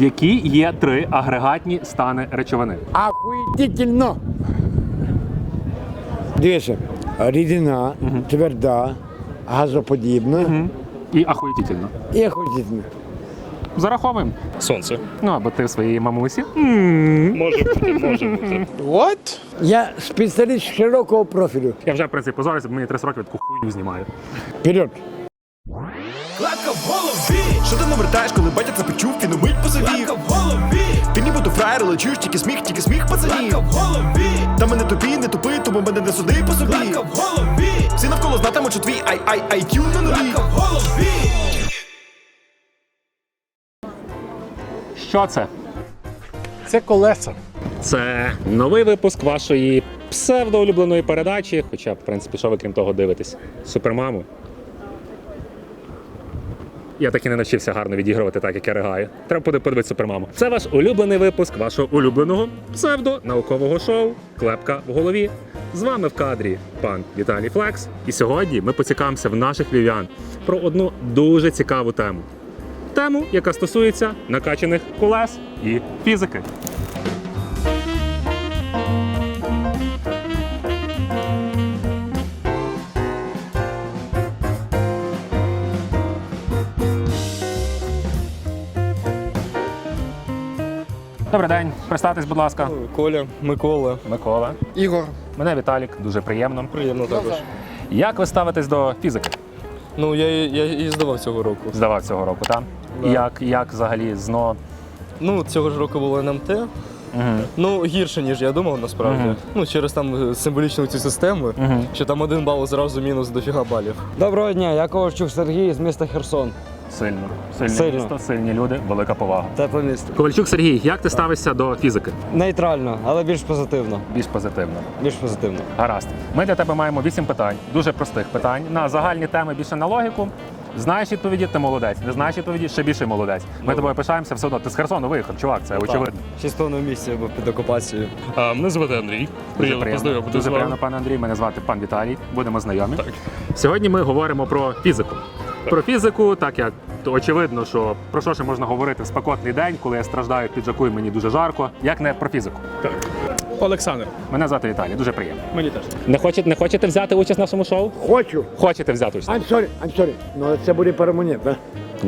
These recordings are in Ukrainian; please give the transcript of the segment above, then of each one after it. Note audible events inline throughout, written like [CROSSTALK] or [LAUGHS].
Які є три агрегатні стани речовини? Ахуєтительно. Дивися, рідина, тверда, газоподібна І ахуєтительно. і ахуєтительна. Зараховуємо. Сонце. Ну або ти в своїй мамусі. Може бути, може бути. Я спеціаліст широкого профілю. Я вже в принципі позорюся, бо мені 30 років таку хуйню знімаю. Вперед. Лапка в голові Що ти навертаєш, коли батя це почув, він умить посивів Лапка в голові Ти ніби то фраєр, але чуєш тільки сміх, тільки сміх пацанів в голові Та мене тупі, не тупи, тому мене не суди по собі в голові Всі навколо знатимуть, що твій ай ай IQ на нулі Лапка в голові Що це? Це колеса. Це новий випуск вашої псевдоулюбленої передачі. Хоча, в принципі, що ви крім того дивитесь? Супермаму. Я так і не навчився гарно відігрувати так, як я ригаю. Треба буде подивитися супермаму. Це ваш улюблений випуск вашого улюбленого псевдо-наукового шоу Клепка в голові. З вами в кадрі пан Віталій Флекс. І сьогодні ми поцікавимося в наших львів'ян про одну дуже цікаву тему. Тему, яка стосується накачаних колес і фізики. Представтесь, будь ласка. Коля, Микола. Микола. Ігор. Мене Віталік, дуже приємно. Приємно також. Як ви ставитесь до фізики? Ну, я, я і здавав цього року. Здавав цього року, так? Да. Як, як взагалі ЗНО? Ну, цього ж року було НМТ. Угу. Ну, гірше, ніж я думав, насправді. Мгм. Ну, через там е, символічну цю систему, Мгм. що там один бал зразу мінус дофіга балів. Доброго дня, я Ковальчук Сергій з міста Херсон. Сильно. Сильне Сильно. місто, сильні люди, велика повага. Тепле місто. Ковальчук Сергій, як ти ставишся до фізики? Нейтрально, але більш позитивно. Більш позитивно. Більш позитивно. Гаразд. Ми для тебе маємо вісім питань, дуже простих питань. На загальні теми більше на логіку. Знаєш відповіді, ти молодець. Не знаєш відповіді, ще більше молодець. Ми тобою пишаємося все одно. Ти з Херсону виїхав, чувак, це очевидно. Шість в місці або під окупацією. А, мене звати Андрій. Дуже Приємно приємно, дуже приємно, пане Андрій. Мене звати пан Віталій. Будемо знайомі. Так. Сьогодні ми говоримо про фізику. Про фізику, так як то очевидно, що про що ще можна говорити в спекотний день, коли я страждаю в піджаку і мені дуже жарко, як не про фізику. Так. Олександр. Мене звати Віталій, дуже приємно. Мені теж. Не хочете, не хочете взяти участь в нашому шоу? Хочу. Хочете взяти участь? I'm sorry, I'm sorry. Ну це буде перемонет, так?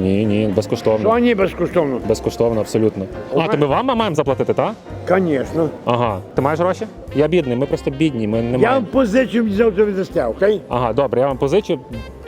Ні, ні, безкоштовно. Що ні безкоштовно? Безкоштовно, абсолютно. А, то ми вам маємо заплатити, так? Звісно. Ага. Ти маєш гроші? Я бідний, ми просто бідні, ми не Я маємо. вам позичу, мені завтра віддасте, окей? Ага, добре, я вам позичу.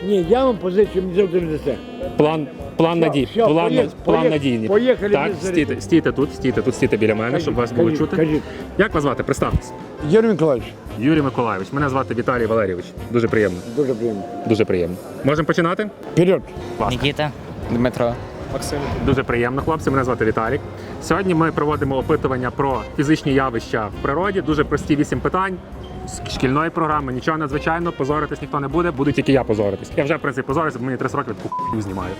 Ні, я вам позичу, мені завтра віддасте. План, план Все, надій. все, план, поїхали, план поїхали, надійний. поїхали Так, без стійте, стійте тут, стійте тут, стійте біля мене, щоб вас було Кажіть, чути. кажіть. Як вас звати? Представтесь. Юрій Миколаївич, Юрій Миколайович. Мене звати Віталій Валерійович. Дуже приємно. дуже приємно. Дуже приємно. Можемо починати? Вперед. Нікіта. Дмитро. Максим. Дуже приємно, хлопці. Мене звати Віталік. Сьогодні ми проводимо опитування про фізичні явища в природі. Дуже прості вісім питань. З шкільної програми, нічого надзвичайного, позоритись ніхто не буде, буду тільки я позоритись. Я вже в принципі позорюся, бо мені 30 років таку знімаю.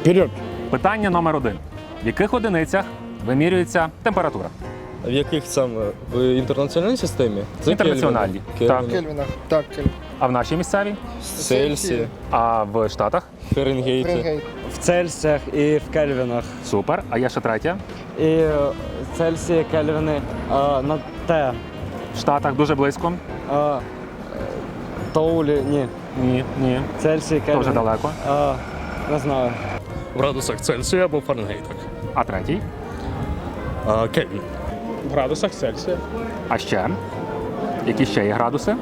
Вперед. Питання номер один: в яких одиницях вимірюється температура? В яких саме? В інтернаціональній системі? Це Інтернаціональній. Кельвін. Так. Кельвін. Кельвінах. Так, Кельвін. А в нашій місцевій? Цельсі, А в Штатах? Фаренгейті. Цельсіях і в Кельвінах. Супер. А є ще третя. І Цельсії, Кельвіни е, на Т. В Штатах дуже близько. Е, Тоулі, ні. Ні, ні. Цельсії, Кельвіни. вже далеко. Е, не знаю. В градусах Цельсія або Фаренгейтах. А третій? А, Кельвін. В градусах Цельсія. А ще? Які ще є градуси?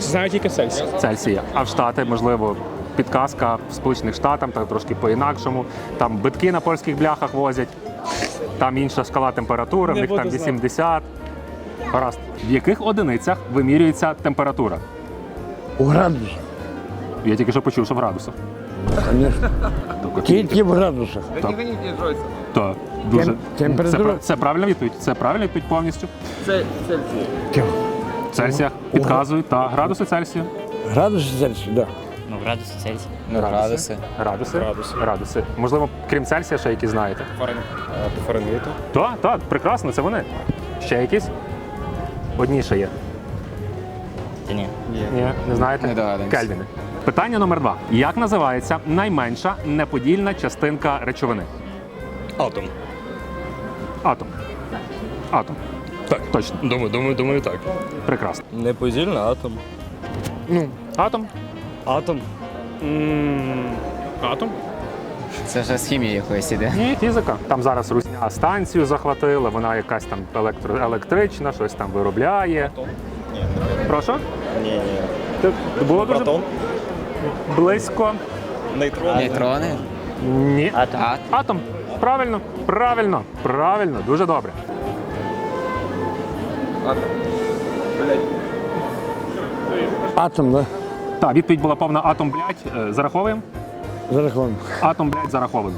Знаю тільки Цельсія. Цельсія. А в Штати, можливо, підказка в Сполучених Штатах, так трошки по-інакшому. Там битки на польських бляхах возять, там інша шкала температури, в них там 80. Гаразд. В яких одиницях вимірюється температура? У градусах. Я тільки що почув, що в градусах. Звісно. Так, Тільки в градусах. Так, дуже. Тем- температура- Це, пра- це правильна відповідь. Це правильна відповідь повністю. Тихо. В Цельсіях підказують, та градуси Цельсія. Градуси Цельсію, так. Ну, градуси Цельсія. Градуси. Градуси. Градуси. Можливо, крім Цельсія, ще якісь знаєте. По Фаренгейту. Так, так, прекрасно, це вони. Ще якісь? Одні ще є. Та ні. Ні, не знаєте? Не. Кельвіни. Питання номер два. Як називається найменша неподільна частинка речовини? Атом. Атом. Атом. Так. Точно. Думаю, думаю, думаю, так. Прекрасно. Не подільна, атом. Атом. Атом. Атом. Це вже з хімії якоїсь іде. Ні, фізика. Там зараз русня станцію захватила, вона якась там електро- електрична, щось там виробляє. Прошу? Ні, ні. Ти було дуже близько. Нейтрон. Нейтрони. Ні. Атом. Атом. Правильно, правильно, правильно, дуже добре. Атом. Атом, да? Так, відповідь була повна атом, блядь, е, зараховуємо. Зараховано. Атом, блядь, зараховано.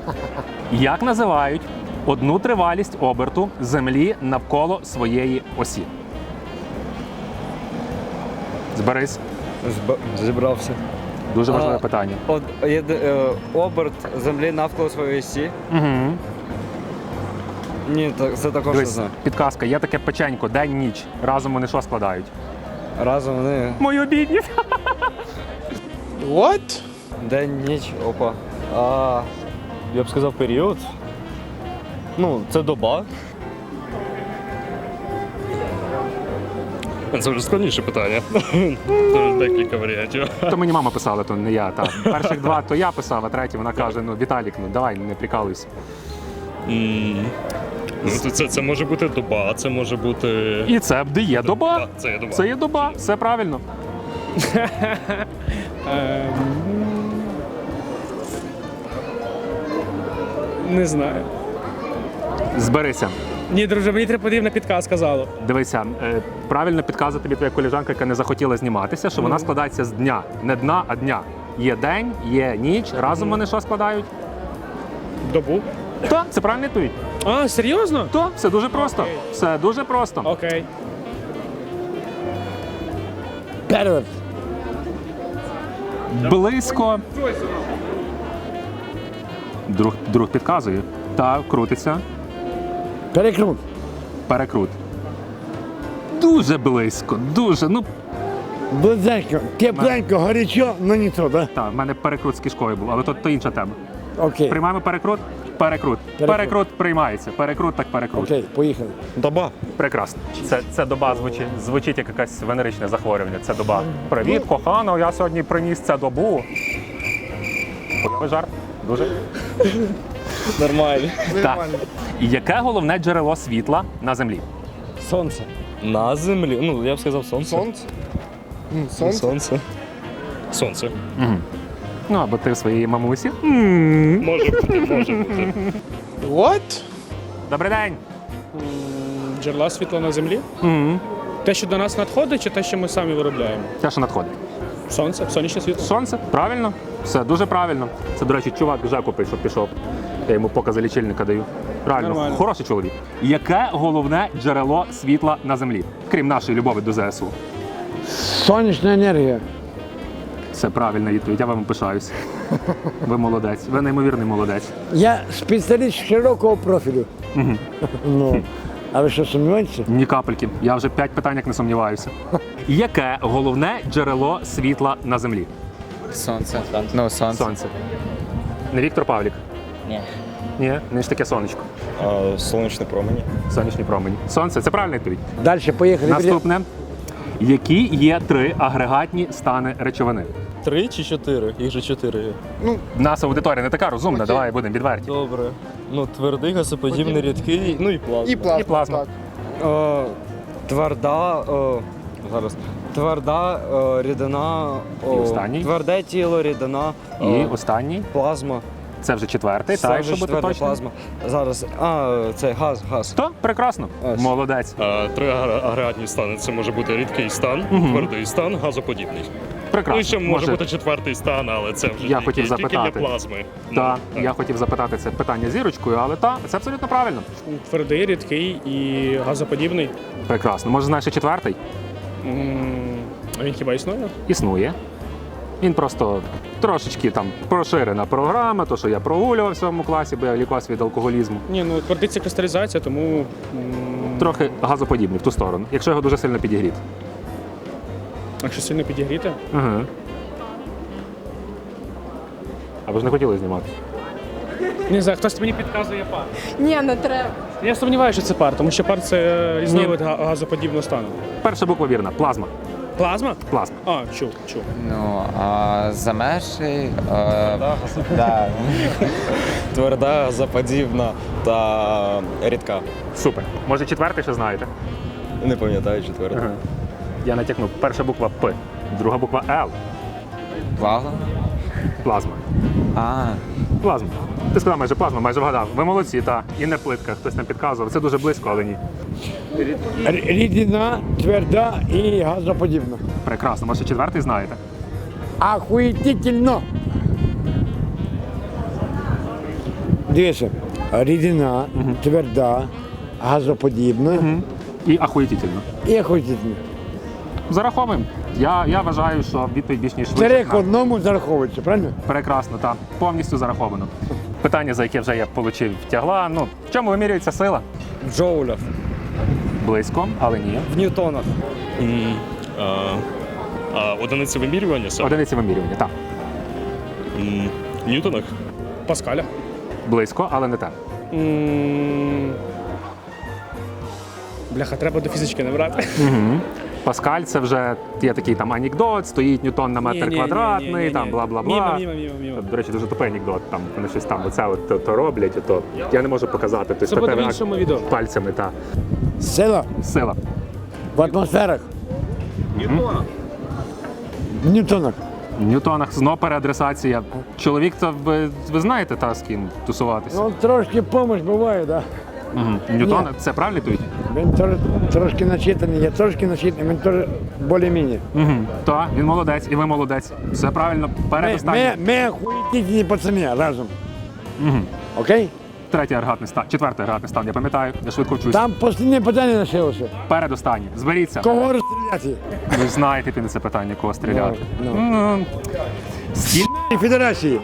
[LAUGHS] Як називають одну тривалість оберту Землі навколо своєї осі? Зберись. Зібрався. Дуже важливе А, питання. От, є, е, оберт землі навколо своєї осі. Угу. Ні, так, це також не Дивись, знаю. підказка, є таке печенько, день ніч. Разом вони що складають? Разом вони Мою бідні. What? день, ніч, опа. А, Я б сказав період. Ну, це доба. Це вже складніше питання. Тут декілька варіантів. То мені мама писала, то не я. Та. Перших два то я писав, а третій вона каже: ну Віталік, ну давай, не прикалуйся. М, Ну, це, це може бути доба, це може бути. І це б є доба. Це є доба. Це є доба, все правильно. Ем, Не знаю. Зберися. Ні, друже, мені треба потрібна підказка залу. Дивися, е, правильно підказує тобі твоя коліжанка, яка не захотіла зніматися, що вона складається з дня. Не дна, а дня. Є день, є ніч. Разом вони що складають? Добу. То, це правильна відповідь. А, серйозно? То, все дуже просто. Окей. Все дуже просто. Окей. Перевод. Близько. Друг, друг підказує. Так, крутиться. Перекрут. Перекрут. Дуже близько, дуже. Ну, Близенько. Тепленько, горячо, но не то, да? так, в мене перекрут з кишкою був, але то, то інша тема. Окей. Приймаємо перекрут? Перекрут. Перекрут, приймається. Перекрут, так перекрут. Окей, поїхали. Доба. Прекрасно. Це, це доба звучить, звучить як якесь венеричне захворювання. Це доба. Привіт, кохано, я сьогодні приніс це добу. Хуйовий жарт. Дуже. нормально. Так. І Яке головне джерело світла на землі? Сонце. На землі. Ну, я б сказав сонце. Сонце? Сонце. Сонце. Сонце. Ну, або ти в своїй мамусі. Може бути, може бути. What? Добрий день. Джерела світла на землі? Мгм. Те, що до нас надходить, чи те, що ми самі виробляємо? Те, що надходить. Сонце, сонячне світло. Сонце, правильно? Все дуже правильно. Це, до речі, чувак Жеку прийшов, пішов. Я йому покази лічильника даю. Правильно, Нормально. хороший чоловік. Яке головне джерело світла на землі, крім нашої любові до ЗСУ? Сонячна енергія. Це правильна відповідь, я вам пишаюсь. Ви молодець, ви неймовірний молодець. Я спеціаліст широкого профілю. Ну, а ви що сумніваєтеся? Ні капельки. Я вже п'ять питань як не сумніваюся. Яке головне джерело світла на землі? Сонце. Ну, сонце. Сонце. Не Віктор Павлік. Ні. Ні, не ж таке сонечко. А, сонячне промені. Сонячні промені. Сонце це правильна відповідь. Далі поїхали. Наступне. Які є три агрегатні стани речовини? Три чи чотири? Їх же чотири. є. В нас аудиторія не така розумна, давай будемо відверті. Добре. Ну, твердий, газоподібний, рідкий, ну і плазма. І плазма. О, тверда. О, зараз. Тверда о, рідина. О, І останній? Тверде тіло, рідина. І о, останній плазма. Це вже четвертий, Це так, вже щоб бути четверта точним. плазма. Зараз. А, це газ, газ. То прекрасно. Ось. Молодець. А, Три агр- агрегатні стани. Це може бути рідкий стан, твердий стан, газоподібний. Прекрасно. Ну і ще може бути четвертий стан, але це вже Я тільки, хотів тільки для запитати. плазми. Так, Ну, я хотів запитати це питання зірочкою, але та це абсолютно правильно. Твердий, рідкий і газоподібний. Прекрасно. Може, знаєш, ще четвертий? М, А він хіба існує? Існує. Він просто трошечки там проширена програма, то що я прогулював в сьомому класі, бо я лікувався від алкоголізму. Ні, ну твердиться кристалізація, тому Трохи газоподібний в ту сторону, якщо його дуже сильно підігріти. якщо сильно підігріти, Ага. А ви ж не хотіли знімати? Не знаю, хтось мені підказує пар. Ні, не треба. Я сумніваюся, що це пар, тому що пар це різновид газоподібного стану. Перша буква вірна. Плазма. Плазма? Плазма. А, чув, чув. Ну, а замерший. А, да. Тверда, заподібна та рідка. Супер. Може четвертий ще знаєте? Не пам'ятаю четвертий. Ага. Я натякнув. Перша буква П, друга буква Л. Вага? Плазма. А, Плазма. Ти сказав майже плазма, майже вгадав. Ви молодці, та. І не плитка, хтось нам підказував. Це дуже близько, але ні. Р- Рідина, тверда і газоподібна. Прекрасно. Може четвертий знаєте? Ахуєтительно. Дивіться, рідина, тверда, газоподібна І ахуєтительно. і ахуєтительна. Зараховуємо. Я, я вважаю, що відповідь більш ніж Три к одному зараховується, правильно? Прекрасно, так. Повністю зараховано. Питання, за яке вже я отримав тягла. Ну, в чому вимірюється сила? В джоулях, Близько, але ні. в ньютонах. М, А, а одиниця вимірювання саме? Одиниці вимірювання, так. М, Ньютонах? Паскаля. Близько, але не те. М, Бляха, треба до фізички набрати. Паскаль це вже є такий там анекдот, стоїть ньютон на метр Ні-ні-ні-ні-ні-ні. квадратний, там бла-бла-бла. Мімо, мімо, мімо, мімо. До речі, дуже тупий анекдот. Там вони щось там оце от то, то роблять, то я не можу показати. Тобто Це буде в іншому відео. пальцями та Сила сила. в атмосферах. В ньютонах. В Ньютонах знов переадресація. Чоловік, то ви, ви знаєте та з ким тусуватися? Ну, трошки помощь буває, так. Угу. Ньютон, це правильно відповідь? Він теж трошки начитаний, я трошки начитаний, він теж більш-менш. Угу. Так, він молодець, і ви молодець. Все правильно, Ми, ми, ми охуєтительні пацани разом. Окей? Третій агрегатний стан, четвертий агрегатний стан, я пам'ятаю, я швидко вчусь. Там останнє питання лишилося. Передостанній. Зберіться. Кого розстріляти? Ви ж знаєте яке на це питання, кого стріляти. Ну, Ну, Скільки І Федерації.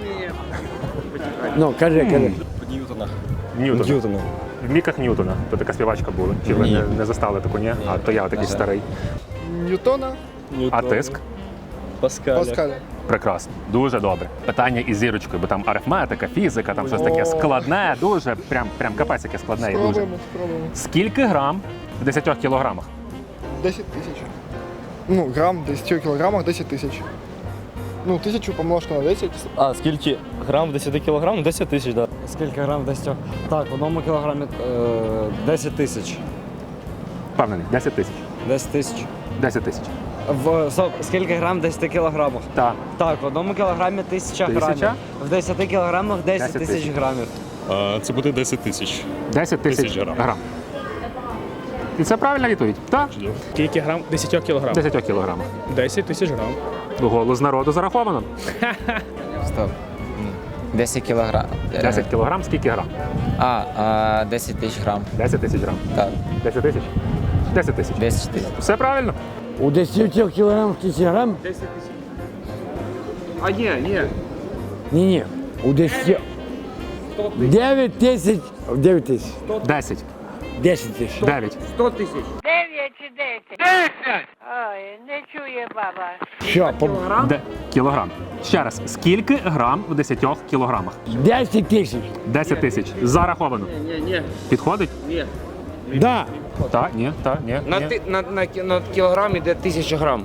Ну, кажи, кажи. Ньютонах. Ньютона? В міках Ньютона. То така співачка була. Чи ви не, не застали таку, ні? А то я такий старий. Ньютона, А тиск? Паскаля. Паскаля. Прекрасно, дуже добре. Питання із зірочкою, бо там арифметика, фізика, там щось таке складне, дуже прям, прям капець яке складне і дуже. Спробуємо, спробуємо. Скільки грам в 10 кілограмах? 10 тисяч. Ну, грам, 10 кілограмах 10 тисяч. Ну, тисячу помножити на 10. А, скільки грам в 10 кілограм? 10 тисяч, так. Скільки грам десь цього? Так, в одному кілограмі е, 10 тисяч. Впевнений, 10 тисяч. 10 тисяч. 10 тисяч. В стоп, скільки грам в 10 кілограмах? Так. Так, в одному кілограмі 1000 Тисяча? грамів. В 10 кілограмах 10 10 тисяч тисяч. грамів. А, Це буде 10 тисяч. 10 тисяч Тисяч грам. грам. І це правильна відповідь? Так. Скільки грам? 10 кілограм. 10 кілограмах. 10 тисяч грам. Голос народу зараховано. стоп. М, 10 кілограм. Е, 10 кілограм, скільки грам? А, а, 10 тисяч грам. 10 тисяч грам. Так, 10 тисяч? 10 тисяч. 10 тисяч. Все правильно? У 10 кілограмах тисяч грам? А ні, ні. Ні, ні. У 10... 9 тисяч. 9 тисяч. 10. 10 тисяч. 9. 9 чи 10? 10! Ой, не чує баба. Що, по... Де? Кілограм. Ще раз, скільки грам в 10 кілограмах? 10 тисяч. 10 тисяч. Зараховано. Ні, ні. Підходить? Да. Так, ні, так, ні. На, ні. ти, на, на, кі- на кілограм іде тисяча грам.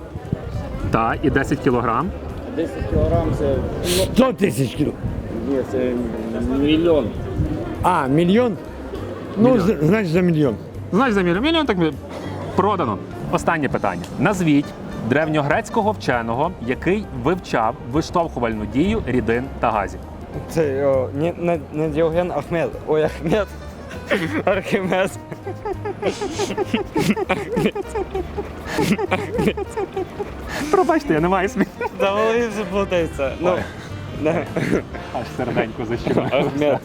Так, і 10 кілограм. 100 тисяч кіло. Ні, це мільйон. А, мільйон? Ну, з- значить за мільйон. Знаєш, за мільйон, мільйон так ми- продано. Останнє питання. Назвіть древньогрецького вченого, який вивчав виштовхувальну дію рідин та газів. Це о, не, не, не Діоген Ахмед. Ой, Ахмед. Архімед. Пробачте, я не маю сміху. Та голові все плутається. Ну. Аж серденько защемило. Ахмед.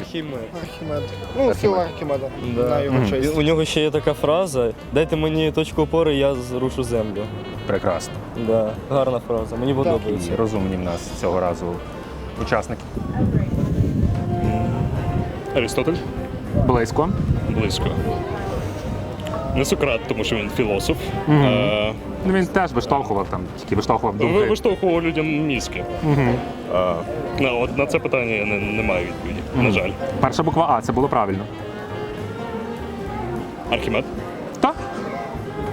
Архімед. Ну, сила Архімеда. На його честь. У нього ще є така фраза: дайте мені точку опори, я зрушу землю. Прекрасно. Да, гарна фраза, мені подобається. І розумні в нас цього разу учасники. Аристотель? Близько. Близько. Не Сократ, тому що він філософ. Мгм. Е, Ну він теж виштовхував там, тільки виштовхував ви- думки. Виштовхував людям мізки. Мгм. Е, ну, от на це питання я не, не маю відповіді. На жаль. Перша буква А, це було правильно. Архімед. Так.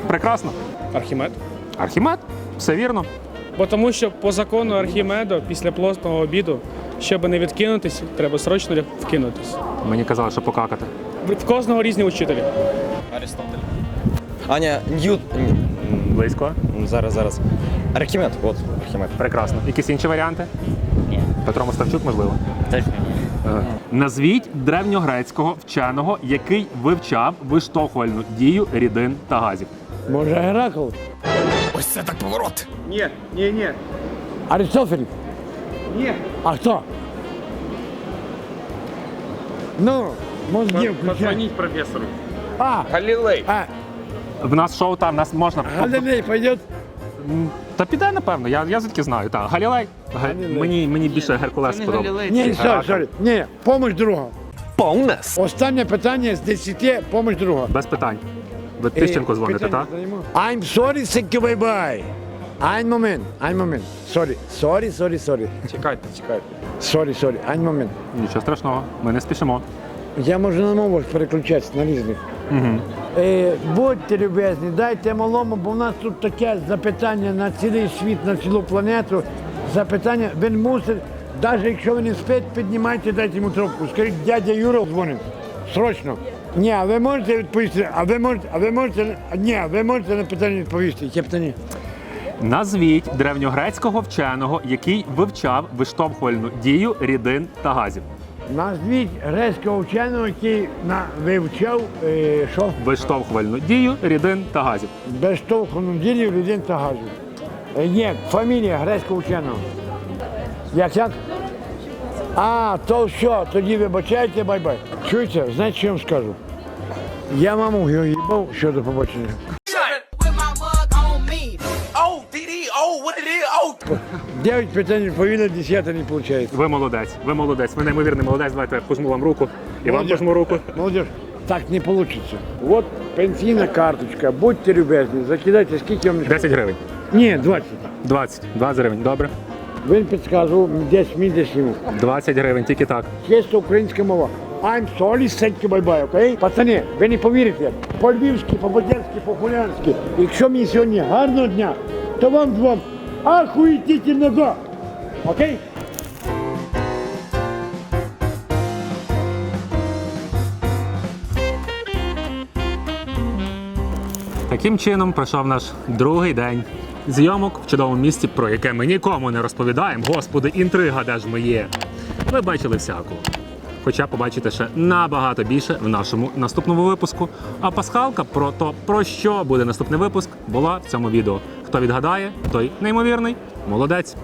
Прекрасно. Архімед. Архімед, все вірно. Бо тому що по закону Архімеда після плотного обіду, щоб не відкинутись, треба срочно вкинутись. Мені казали, що покакати. В кожного різні учителі. Аристотель. Аня, Ньют. Близько. Зараз, зараз. Архімед, от, Архімед. Прекрасно. Якісь інші варіанти? Ні. Петро Моставчук, можливо. Точно ні. Ага. Назвіть древньогрецького вченого, який вивчав виштовхувальну дію рідин та газів. Може Геракл? Ось це так поворот. Ні, ні, ні. Аристофель? Ні. А хто? Ну, мозги включай. професору. А, Галілей. а, В нас шоу там, нас можна. Галилей пойдет? Та піде, напевно, я, я звідки знаю. Так, Галілей. Га- Галілей. Мені, мені більше Геркулес сподобався. Ні, сорі, сорі. Ні, помощь друга. Повнес. Останнє питання з 10, помощь друга. Без питань. Ви Тищенко дзвоните, так? I'm sorry, thank you, bye bye. Ein Moment, ein Moment. Sorry, sorry, sorry, sorry. Чекайте, чекайте. Sorry, sorry, ein Moment. Нічого страшного, ми не спішимо. Я можу на мовах переключатися на різних. Е, будьте любезні, дайте малому, бо в нас тут таке запитання на цілий світ, на цілу планету. Запитання, він мусить, навіть якщо він не спить, піднімайте, дайте йому трубку. Скажіть, дядя Юра дзвонить. Срочно. Ні, а ви можете відповісти, а ви можете, а ви можете, ні, ви можете на питання відповісти. Яке питання? Назвіть древньогрецького вченого, який вивчав виштовхувальну дію рідин та газів. Назвіть грецького вченого, який на, вивчав, е, що? Виштовхувальну дію рідин та газів. Безштовхану ділі людин та газу. Е, Є фамілія грецького вченого. Як як? А, то що, тоді вибачайте, бай-бай. Чуєте, знаєте, що я вам скажу? Я маму його їбав, що до побачення. [LAUGHS] Дев'ять питань відповіли, десята не виходить. Ви молодець, ви молодець, ви неймовірний молодець. Давайте я пожму вам руку. І вам Молодець. пожму руку. Молодіж, так не вийде. От пенсійна карточка, будьте любезні, закидайте, скільки вам... 10 гривень. Ні, 20. 20. 20 гривень, добре. Він підказував, десь мій, десь йому. 20 гривень, тільки так. Чисто українська мова. I'm sorry, thank you, bye-bye, окей? Пацани, ви не повірите, по-львівськи, по-бодянськи, по-хулянськи. Якщо мені сьогодні гарного дня, то вам двом ахуїтительного. Окей? Таким чином пройшов наш другий день зйомок в чудовому місті, про яке ми нікому не розповідаємо. Господи, інтрига де ж ми є. Ви бачили всяку. Хоча побачите ще набагато більше в нашому наступному випуску. А пасхалка про то, про що буде наступний випуск, була в цьому відео. Хто відгадає, той неймовірний, молодець.